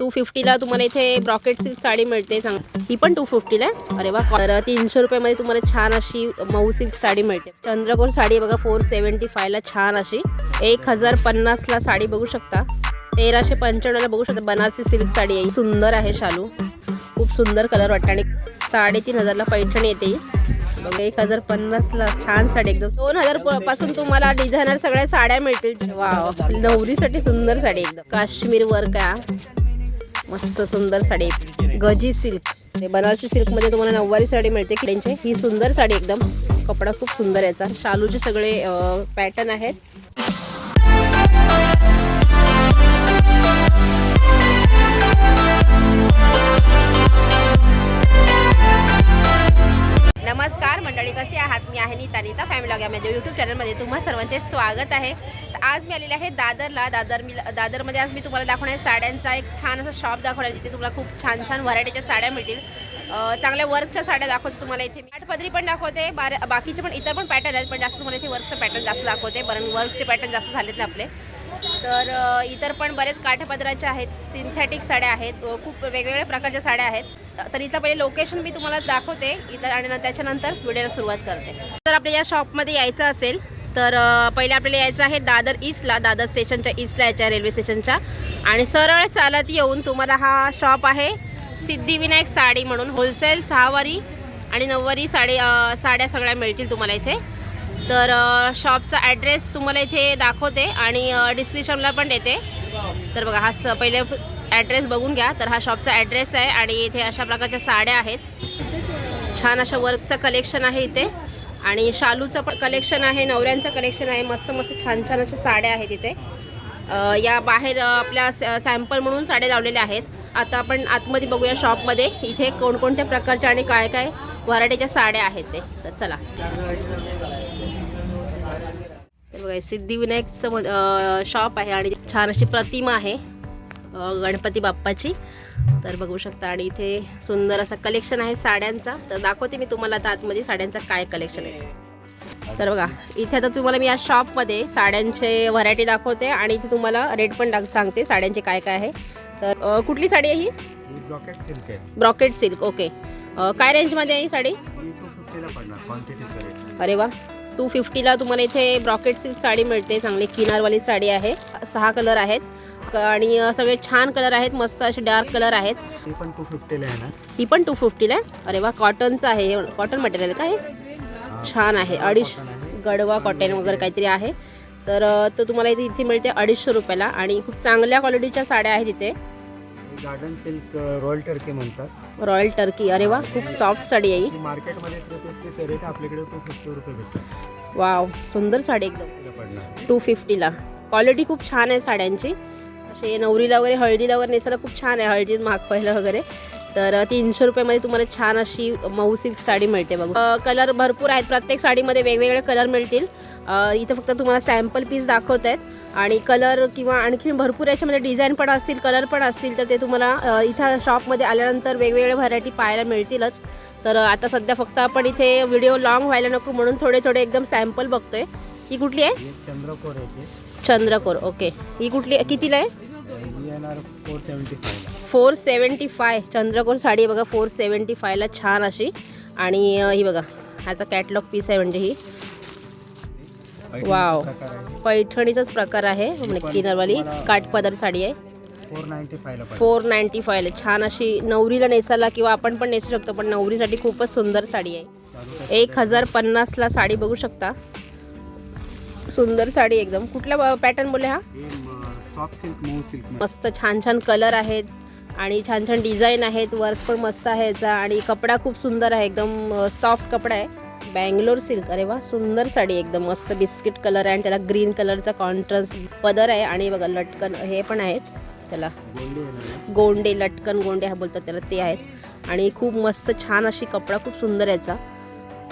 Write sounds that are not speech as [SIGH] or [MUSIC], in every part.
To फिफ्टीला तुम्हाला इथे brocade silk sari मिळते सांग. ही पण टू फिफ्टीला आहे? अरे वा. तर तीनशे रुपयामध्ये तुम्हाला छान अशी मऊ सिल्क साडी मिळते. चंद्रकोर साडी बघा फोर सेवन्टी फायला छान अशी. एक हजार पन्नासला साडी बघू शकता. तेराशे पंच्याण्णवला बघू शकता. बनारसी सिल्क साडी आहे सुंदर आहे शालू. खूप सुंदर कलर वाटतं. आणि साडेतीन हजारला पैठणी येते बघा एक हजार पन्नासला छान साडी एकदम. दोन हजारपासून तुम्हाला डिझायनर सगळ्या साड्या मिळतील. वा नवरीसाठी सुंदर साडी एकदम. काश्मीर वर्क आहे मस्त सुंदर साडी. गजी सिल्क. म्हणजे बनारसी सिल्कमध्ये तुम्हाला नऊवारी साडी मिळते किड्यांची. ही सुंदर साडी एकदम. कपडा खूप सुंदर याचा. शालूचे सगळे पॅटर्न आहेत. नमस्कार मंडळी कसे आहात? मी आहे नीता नीता फॅमिली लॉग या माझ्या यूट्यूब चॅनलमध्ये तुम्हा सर्वांचे स्वागत आहे. तर आज मी आलेले आहे दादरला. दादर मी दादरमध्ये आज मी तुम्हाला दाखवणार आहे साड्यांचा एक छान असं शॉप दाखवणार तिथे जिथे तुम्हाला खूप छान छान व्हरायटीच्या साड्या मिळतील. चांगल्या वर्कच्या साड्या दाखवते तुम्हाला इथे आठपदरी पण दाखवते. बार बाकीचे पण इतर पण पॅटर्न आहेत पण जास्त तुम्हाला इथे वर्कचं पॅटर्न जास्त दाखवते. कारण वर्कचे पॅटर्न जास्त झालेत ना आपले. तर इतर पण बरेच काठपदराच्या आहेत. सिंथेटिक साड्या आहेत. खूप वेगवेगळ्या प्रकारच्या साड्या आहेत. तर इथं पहिले लोकेशन मी तुम्हाला दाखवते. इतर आणि त्याच्यानंतर व्हिडिओला सुरुवात करते. तर आपल्या या शॉपमध्ये यायचं असेल तर पहिले आपल्याला यायचं आहे दादर ईस्टला दादर स्टेशनच्या ईस्टला यायच्या रेल्वे स्टेशनच्या आणि सरळ चालत येऊन तुम्हाला हा शॉप आहे सिद्धिविनायक साडी म्हणून होलसेल सहावारी आणि नऊवारी साडी साड्या सगळ्या मिळतील तुम्हाला इथे. तर शॉपचा ॲड्रेस तुम्हाला इथे दाखवते आणि डिस्क्रिप्शनला पण देते. तर बघा हा स पहिले ॲड्रेस बघून घ्या. तर हा शॉपचा ॲड्रेस आहे आणि इथे अशा प्रकारच्या साड्या आहेत. छान अशा वर्कचं कलेक्शन आहे इथे. आणि शालूचं पण कलेक्शन आहे नवऱ्यांचं कलेक्शन आहे. मस्त मस्त छान छान अशा साड्या आहेत इथे. या बाहेर आपल्या सॅम्पल म्हणून साड्या लावलेल्या आहेत. आता आपण आतमध्ये बघूया शॉपमध्ये इथे कोणकोणत्या प्रकारच्या आणि काय काय व्हरायटीच्या साड्या आहेत ते. तर चला. तर बघा सिद्धिविनायकचं शॉप आहे आणि छान अशी प्रतिमा आहे. गणपती बाप्पाची. तर बघू शकता आणि इथे सुंदर असं कलेक्शन आहे साड्यांचा. तर दाखवते मी तुम्हाला आता आतमध्ये साड्यांचं काय कलेक्शन आहे. तर बघा इथे आता तुम्हाला मी या शॉपमध्ये साड्यांचे व्हरायटी दाखवते आणि इथे तुम्हाला रेट पण दाख सांगते साड्यांचे काय काय आहे. तर कुठली साडी आहे ही? ब्रॉकेट सिल्क आहे. ब्रॉकेट सिल्क ओके काय रेंजमध्ये आहे ही साडी? अरे वा टू फिफ्टीला तुम्हाला इथे ब्रॉकेट सिल्क साडी मिळते चांगली किनारवाली साडी आहे. सहा कलर आहेत. आणि सगळे छान कलर आहेत मस्त असे डार्क कलर आहेत. ही पण टू फिफ्टीला आहे ना? ही पण टू फिफ्टीला आहे? अरे वा कॉटनचं आहे. हे कॉटन मटेरियल का हे? छान आहे. अडीच. गडवा कॉटन वगैरे काहीतरी आहे. तर तो तुम्हाला इथे इथे मिळते अडीचशे रुपयाला आणि खूप चांगल्या क्वालिटीच्या साड्या आहेत इथे. गार्डन सिल्क रॉयल टर्की म्हणतात. रॉयल टर्की अरे वा खूप सॉफ्ट साडी आहे ही. ही मार्केटमध्ये थ्री फिफ्टीचं रेट आपल्याकडे टू फिफ्टी रुपये भेटतात. वाव सुंदर साडी एकदम. तिला पडणार. टू फिफ्टीला क्वालिटी खूप छान आहे साड्यांची. असे नवरीला वगैरे हळदीला वगैरे नेसायला खूप छान आहे. हळदीत महाग पहिलं वगैरे. तर तीनशे रुपयामध्ये तुम्हाला छान अशी मऊ सिल्क साडी मिळते बघा. कलर भरपूर आहेत. प्रत्येक साडीमध्ये वेगवेगळे कलर मिळतील. इथं फक्त तुम्हाला सॅम्पल पीस दाखवत आहेत आणि कलर किंवा आणखी भरपूर याच्यामध्ये डिझाईन पण असतील कलर पण असतील तर ते तुम्हाला इथं शॉपमध्ये आल्यानंतर वेगवेगळ्या व्हरायटी पाहायला मिळतीलच. तर आता सध्या फक्त आपण इथे व्हिडिओ लॉंग व्हायला नको म्हणून थोडे थोडे एकदम सॅम्पल बघतोय. ही कुठली आहे? चंद्रकोर. चंद्रकोर. ओके. ही कुठली कितीला आहे? येणार फोर सेवन्टी फायला फोर सेवन्टी फाय चंद्रकोर साडी आहे बघा फोर सेवन्टी फायला छान अशी. आणि ही बघा ह्याचा कॅटलॉग पीस आहे म्हणजे ही. वाव. पैठणीचाच प्रकार आहे म्हणजे किनारवाली काठपदर साडी आहे. फोर नाईन्टी फायला फोर नाईन्टी फायला छान अशी नवरीला नेसायला किंवा आपण पण नेसू शकतो पण नवरीसाठी खूपच सुंदर साडी आहे. एक हजार पन्नासला साडी बघू शकता. सुंदर साडी एकदम. कुठल्या पॅटर्न बोलले हा? ही सॉफ्ट सिल्क मऊ सिल्क मस्त छान छान कलर आहेत आणि छान छान डिझाईन आहेत. वर्क पण मस्त आहे याचा आणि कपडा खूप सुंदर आहे. एकदम सॉफ्ट कपडा आहे. बँगलोर सिल्क अरे वा सुंदर साडी एकदम. मस्त बिस्किट कलर आहे आणि त्याला ग्रीन कलरचा कॉन्ट्रास्ट पदर आहे. आणि बघा लटकन हे पण आहेत. त्याला. गोंडे लटकन गोंडे हा बोलतात त्याला ते आहेत. आणि खूप मस्त छान अशी कपडा खूप सुंदर याचा.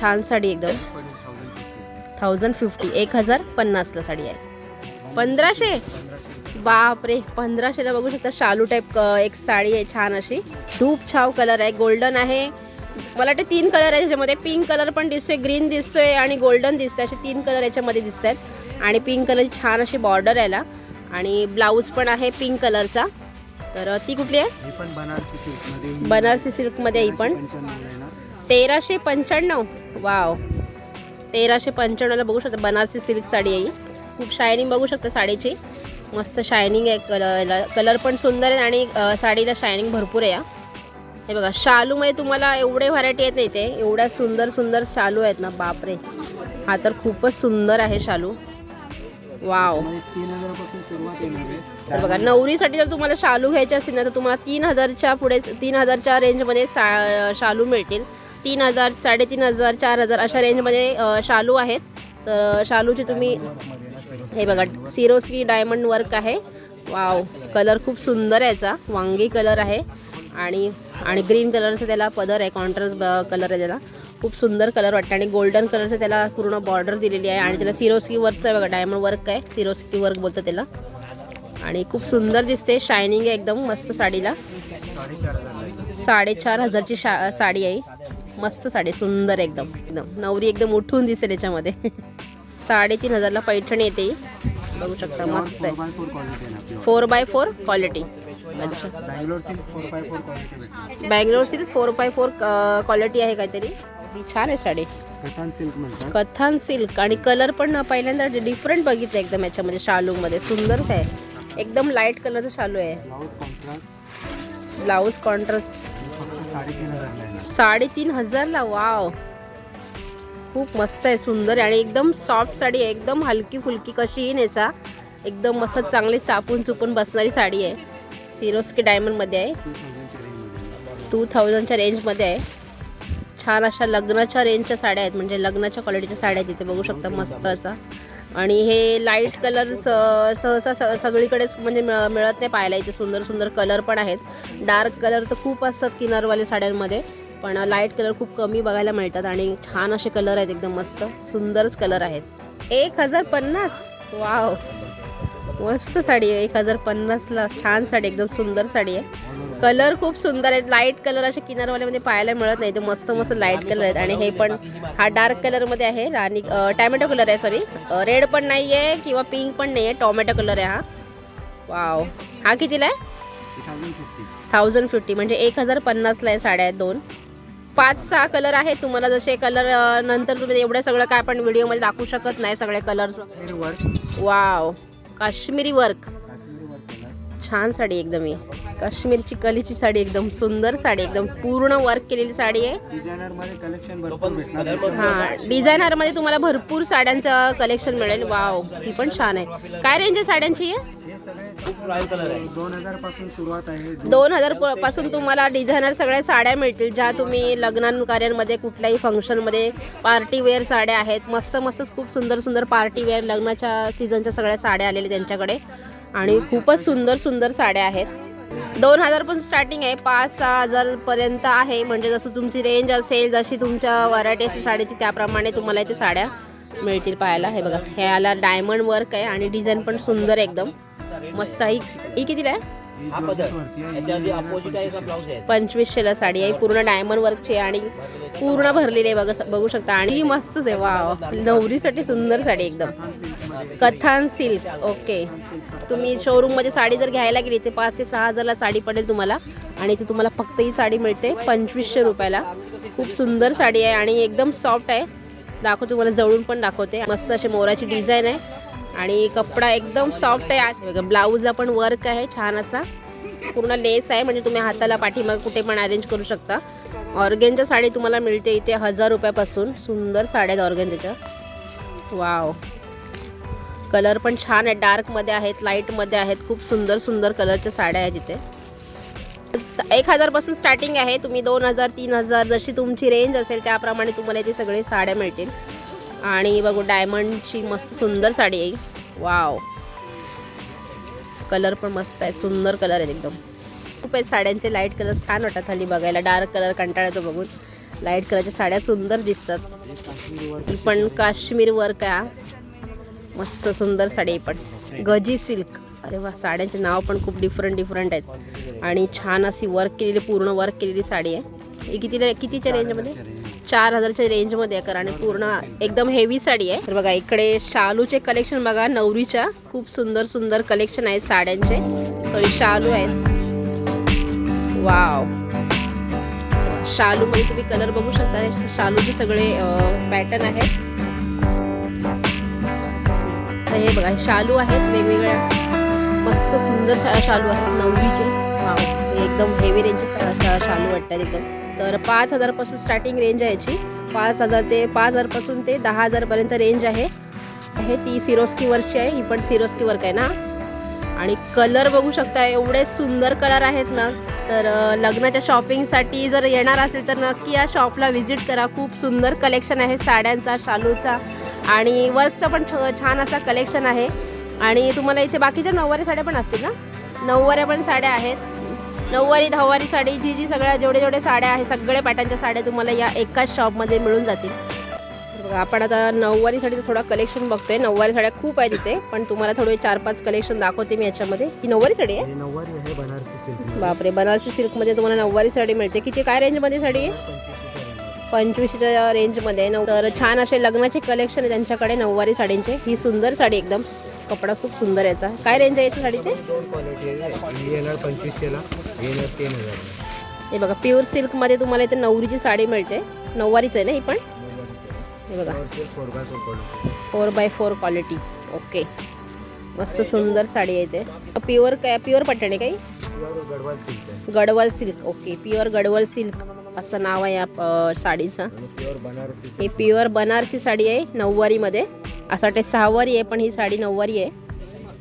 छान साडी एकदम. पडेल 1050. थाउजंड फिफ्टी एक हजार पन्नासला साडी आहे. पंधराशे. बापरे पंधराशेला बघू शकता शालू टाईप एक साडी आहे छान अशी. धूप छाव कलर आहे गोल्डन आहे. मला वाटते तीन कलर आहे त्याच्यामध्ये पिंक कलर पण दिसतोय ग्रीन दिसतोय आणि गोल्डन दिसतंय. असे तीन कलर याच्यामध्ये दिसत आहेत आणि पिंक कलरची छान अशी बॉर्डर आहे याला. आणि ब्लाऊज पण आहे पिंक कलरचा तर ती कुठली आहे? ही बनारसी सिल्कमध्ये ही ही पण. तेराशे पंच्याण्णव वाव तेराशे पंच्याण्णवला बघू शकता बनारसी सिल्क साडी आहे. खूप शायनिंग बघू शकता साडीची. मस्त शायनिंग आहे कलरला कलर पण सुंदर आहे आणि साडीला शायनिंग भरपूर आहे हे बघा शालूमध्ये तुम्हाला एवढे व्हरायटी आहेत ना इथे एवढ्या सुंदर सुंदर शालू आहेत ना बापरे. हा तर खूपच सुंदर आहे शालू. वाव तर बघा नवरीसाठी जर तुम्हाला शालू घ्यायचे असतील ना तर तुम्हाला तीन हजारच्या पुढे तीन हजारच्या रेंजमध्ये सा शालू मिळतील. तीन हजार साडेतीन हजार चार हजार अशा रेंजमध्ये शालू आहेत. तर शालूची तुम्ही हे बघा सिरोस्की डायमंड वर्क आहे. वाव कलर खूप सुंदर आहे याचा. वांगी कलर आहे. आणि आणि ग्रीन कलरचं त्याला पदर आहे कॉन्ट्रास्ट कलर आहे त्याला. खूप सुंदर कलर वाटतं. आणि गोल्डन कलरचं त्याला पूर्ण बॉर्डर दिलेली आहे. आणि त्याला सिरोस्की वर्कचं आहे बघा डायमंड वर्क आहे. सिरोस्की वर्क बोलतं त्याला. आणि खूप सुंदर दिसते. शायनिंग आहे एकदम मस्त साडीला. साडेचार साडेचार हजारची शा साडी आहे मस्त साडी सुंदर एकदम. एकदम. नवरी एकदम उठून दिसेल याच्यामध्ये. [LAUGHS] साडेतीन हजारला पैठणी येते. बघू शकता मस्त आहे. फोर बाय फोर क्वालिटी अच्छा. Bangalore silk four by four quality आहे काहीतरी. छान आहे साडी. कथान सिल्क कथान सिल्क आणि कलर पण पहिल्यांदा डिफरंट बघितलं एकदम याच्यामध्ये शालूमध्ये. सुंदरच आहे. एकदम लाइट कलरचं शालू आहे. ब्लाऊज कॉन्ट्रास्ट साडेतीन हजारला वाव खूप मस्त आहे सुंदर आहे आणि एकदम सॉफ्ट साडी आहे एकदम हलकी फुलकी कशीही नेसा एकदम मस्त चांगली चापून चुपून बसणारी साडी आहे. सिरोस्की डायमंडमध्ये आहे. टू थाउजंडच्या रेंजमध्ये आहे. छान अशा लग्नाच्या रेंजच्या साड्या आहेत म्हणजे लग्नाच्या क्वालिटीच्या साड्या आहेत तिथे बघू शकता मस्त असा. आणि हे लाइट कलर स सहसा स सगळीकडेच म्हणजे मिळ मिळत नाही पाहायला इथे सुंदर सुंदर कलर पण आहेत. डार्क कलर तर खूप असतात किनारवाले साड्यांमध्ये. पण लाइट कलर खूप कमी बघायला मिळतात आणि छान असे कलर आहेत एकदम मस्त सुंदरच कलर आहेत. एक हजार पन्नास? वाव. मस्त साडी आहे एक हजार पन्नासला छान साडी एकदम सुंदर साडी आहे. कलर खूप सुंदर आहेत लाइट कलर असे किनारवाल्यामध्ये पाहायला मिळत नाही ते मस्त मस्त लाइट कलर आहेत. आणि हे पण हा डार्क कलरमध्ये आहे राणी टॅमॅटो कलर आहे सॉरी. रेड पण नाही आहे किंवा पिंक पण नाही आहे टॉमॅटो कलर आहे हा. वाव. हा कितीला आहे? Thousand fifty thousand fifty. म्हणजे एक हजार पन्नासला आहे साड्या आहेत दोन. पाच सहा कलर आहेत. तुम्हाला जसे कलर नंतर तुम्ही एवढं सगळं काय आपण व्हिडिओमध्ये दाखवू शकत नाही सगळे कलर्स वाव काश्मीरी वर्क छान साडी एकदम ही. काश्मीरची कलीची साडी एकदम सुंदर साडी एकदम पूर्ण वर्क केलेली साडी आहे. डिझायनरमध्ये हा तुम्हाला भरपूर साड्यांचं कलेक्शन मिळेल. वाव ही पण छान आहे. काय रेंज आहे साड्यांची? आहे. हे दोन हजारपासून आहे तुम्हाला डिझायनर सगळ्या साड्या मिळतील ज्या तुम्ही लग्न कार्यांमध्ये कुठल्याही फंक्शनमध्ये पार्टी वेअर साड्या आहेत. मस्त मस्त खूप सुंदर सुंदर पार्टी वेअर लग्नाच्या सीझनच्या सगळ्या साड्या आलेल्या त्यांच्याकडे. आणि खूपच सुंदर सुंदर साड्या आहेत. दोन हजार पण स्टार्टिंग आहे. पाच सहा हजारपर्यंत आहे. म्हणजे जसं तुमची रेंज असेल जशी तुमच्या व्हरायटी असेल साडीची त्याप्रमाणे तुम्हाला इथे साड्या मिळतील पाहायला. हे बघा ह्याला डायमंड वर्क आहे आणि डिझाईन पण सुंदर एकदम. मस्त आहे. ही कितीला आहे? ही जॉर्जेट वरती आहे. याच्या आधी अपोजिट आहे का ब्लाऊज आहे? पंचवीसशेला साडी आहे पूर्ण डायमंड वर्कची आणि पूर्ण भरलेली आहे बघा बघू शकता. आणि ही मस्तच आहे. वा नवरीसाठी सुंदर साडी एकदम. कथान सिल्कमध्ये कथान सिल्क ओके तुम्ही शोरूममध्ये साडी जर घ्यायला गेली ते पाच ते सहा हजारला साडी पडेल तुम्हाला. आणि ती तुम्हाला फक्त ही साडी मिळते पंचवीसशे रुपयाला. खूप सुंदर साडी आहे आणि एकदम सॉफ्ट आहे. दाखवते तुम्हाला जवळून पण दाखवते. मस्त अशी मोराची डिझाईन आहे. आणि कपडा एकदम सॉफ्ट आहे. आज बघा ब्लाऊजला पण वर्क आहे छान असा. पूर्ण लेस आहे म्हणजे तुम्ही हाताला पाठीमाग कुठे पण अरेंज करू शकता. ऑर्गेनच्या साडी तुम्हाला मिळते इथे हजार रुपयापासून. सुंदर साड्या आहेत ऑर्गेनच्या वाव कलर पण छान आहे. डार्कमध्ये आहेत लाईटमध्ये आहेत. खूप सुंदर सुंदर कलरच्या साड्या आहेत इथे. एक हजारपासून स्टार्टिंग आहे. तुम्ही दोन हजार तीन हजार जशी तुमची रेंज असेल त्याप्रमाणे तुम्हाला इथे सगळे साड्या मिळतील. आणि बघू डायमंडची मस्त सुंदर साडी आहे. वाव कलर पण मस्त आहे. सुंदर कलर आहे एकदम. खूप आहेत साड्यांचे. लाइट कलर छान वाटतात हल्ली बघायला. डार्क कलर कंटाळ्याचं बघून. लाइट कलरच्या साड्या सुंदर दिसतात. ही पण काश्मीर वर्क आहे मस्त सुंदर साडी आहे पण. गजी सिल्क अरे वा साड्यांचे नाव पण खूप डिफरंट डिफरंट आहेत. आणि छान अशी वर्क केलेली पूर्ण वर्क केलेली साडी आहे. ही कितीला कितीच्या रेंजमध्ये चार हजारच्या रेंजमध्ये आहे कारण पूर्ण एकदम हेवी साडी आहे. तर बघा इकडे शालूचे कलेक्शन बघा नवरीच्या. खूप सुंदर सुंदर कलेक्शन आहेत साड्यांचे. सॉरी शालू आहेत. वाव शालूमध्ये तुम्ही कलर बघू शकता. शालूचे सगळे पॅटर्न आहेत. तर हे बघा शालू आहेत वेगवेगळ्या. मस्त सुंदर शालू आहेत नवरीचे. वाव एकदम हेवी रेंजचे शा- शालू वाटतात एकदम. तर पाच हजारपासून स्टार्टिंग रेंज आहे याची. पाच हजार ते पाच हजारपासून ते दहा हजारपर्यंत रेंज आहे. हे ती सिरोस्कीवरची आहे ही पण सिरोस्की वर्क आहे ना. आणि कलर बघू शकता एवढे सुंदर कलर आहेत ना. तर लग्नाच्या शॉपिंगसाठी जर येणार असेल तर नक्की या शॉपला व्हिजिट करा. खूप सुंदर कलेक्शन आहे साड्यांचा शालूचा. आणि वर्कचा पण छ- छान असा कलेक्शन आहे. आणि तुम्हाला इथे बाकीच्या नऊवारी साड्या पण असतील ना? नऊवाऱ्या पण साड्या आहेत. नऊवारी दहावारी साडी जी जी सगळ्या जेवढे जेवढे साड्या आहेत सगळे पॅटर्नच्या साड्या तुम्हाला या एकाच शॉपमध्ये मिळून जातील. बघा आपण आता नऊवारी साडीचं थोडा कलेक्शन बघतोय. नऊवारी साड्या खूप आहेत तिथे पण तुम्हाला थोडे चार पाच कलेक्शन दाखवते मी याच्यामध्ये. ही नऊवारी साडी आहे? नऊवारी आहे बनारसी सिल्क बापरे बनारसी सिल्कमध्ये तुम्हाला नऊवारी साडी मिळते. किती काय रेंजमध्ये साडी आहे? पंचवीसच्या रेंजमध्ये आहे. नऊ तर छान असे लग्नाचे कलेक्शन आहे त्यांच्याकडे नऊवारी साडींचे. ही सुंदर साडी एकदम. कपडा खूप सुंदर आहे याचा. काय रेंज आहे याच्या साडीचे? आहे. हे बघा प्युअर सिल्कमध्ये तुम्हाला इथे नवरीची साडी मिळते. नऊवारीच आहे ना ही पण? हे बघा. Four by four quality okay मस्त सुंदर साडी आहे इथे. प्युअर काय? प्युअर पट्टण आहे काही Gadwal silk okay pure Gadwal silk असं नाव आहे या साडीचं. प्युअर बनारसी ही प्युअर बनारसी साडी आहे नऊवारीमध्ये. असं वाटते सहावारी आहे पण ही साडी नऊवारी आहे.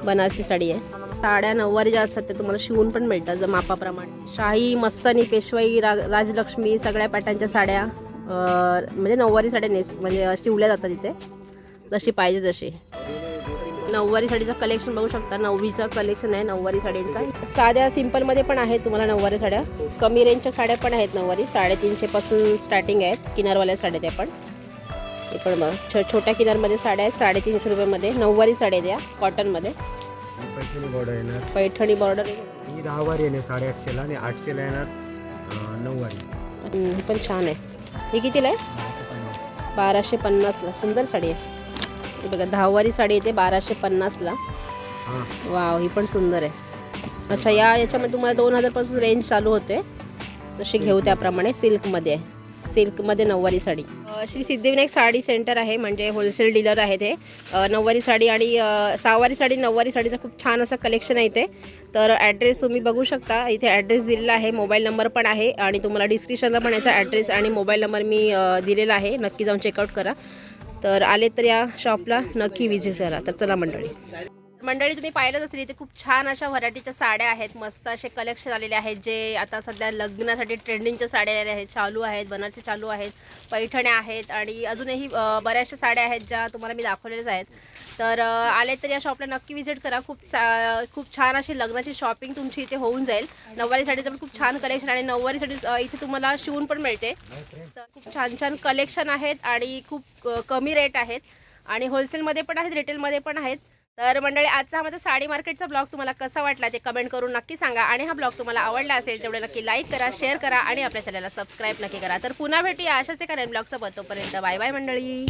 बनारसी साडी आहे. साड्या नऊवारी ज्या असतात त्या तुम्हाला शिवून पण मिळतात जर मापाप्रमाणे. शाही मस्तानी पेशवाई रा राजलक्ष्मी सगळ्या पॅटर्नच्या साड्या म्हणजे नऊवारी साड्या नेस म्हणजे शिवल्या जातात इथे. जशी पाहिजे जशी नऊवारी साडीचं कलेक्शन बघू शकता. नववीचं कलेक्शन आहे नऊवारी साडींचा. साध्या सिम्पलमध्ये पण आहेत तुम्हाला नऊवारी साड्या. कमी रेंजच्या साड्या पण आहेत नऊवारी. साडेतीनशेपासून स्टार्टिंग आहेत. किनारवाल्या साड्या त्या पण. ते पण बघ. छो छोट्या किनारमध्ये साड्या आहेत. साडेतीनशे रुपयामध्ये. नऊवारी साड्या द्या कॉटनमध्ये पैठणी बॉर्डर येणार. पैठणी बॉर्डर ही दहावारी येणार साडेआठशेला आणि आठशेला येणार अं, नऊवारी. पण छान आहे. ही कितीला आहे? बाराशे पन्नास. बाराशे पन्नासला. सुंदर साडी आहे. हे बघा दहावारी साडी येते बाराशे पन्नासला. हां. वाव ही पण सुंदर आहे. अच्छा या याच्यामध्ये तुम्हाला दोन हजारपासून रेंज चालू होते. जशी घेऊ त्याप्रमाणे सिल्कमध्ये आहे. सिल्कमध्ये नऊवारी साडी. श्री सिद्धिविनायक साडी सेंटर आहे म्हणजे होलसेल डीलर आहे ते नऊवारी साडी आणि सहावारी साडी नऊवारी साडीचं खूप छान असं कलेक्शन आहे इथे. तर ॲड्रेस तुम्ही बघू शकता इथे ॲड्रेस दिलेला आहे मोबाईल नंबर पण आहे आणि तुम्हाला डिस्क्रिप्शनला पण याचा ॲड्रेस आणि मोबाईल नंबर मी दिलेला आहे. नक्की जाऊन चेकआउट करा. तर आले तर या शॉपला नक्की व्हिजिट करा. तर चला मंडळी. मंडळी तुम्ही पाहिलंच असेल इथे खूप छान अशा व्हरायटीच्या साड्या आहेत. मस्त असे कलेक्शन आलेले आहेत जे आता सध्या लग्नासाठी ट्रेंडिंगच्या साड्या आलेल्या आहेत. चालू आहेत बनारसी चालू आहेत पैठण्या आहेत आणि अजूनही बऱ्याचशा साड्या आहेत ज्या तुम्हाला मी दाखवलेल्याच आहेत. तर आले तर या शॉपला नक्की व्हिजिट करा. खूप चा खूप छान अशी लग्नाची शॉपिंग तुमची इथे होऊन जाईल. नऊवारी साडीचं पण खूप छान कलेक्शन आणि नऊवारी साडी इथे तुम्हाला शिवून पण मिळते. तर खूप छान छान कलेक्शन आहेत आणि खूप कमी रेट आहेत. आणि होलसेलमध्ये पण आहेत रिटेलमध्ये पण आहेत. तर मंडळी आजचा माझा साडी मार्केटचा ब्लॉग तुम्हाला कसा वाटला ते कमेंट करून नक्की सांगा. आणि हा ब्लॉग तुम्हाला आवडला असेल तेवढे नक्की लाईक करा शेअर करा आणि आपल्या चॅनलला सबस्क्राईब नक्की करा. तर पुन्हा भेटूया अशाच एका नवीन ब्लॉगसोबत. तोपर्यंत बाय बाय मंडळी.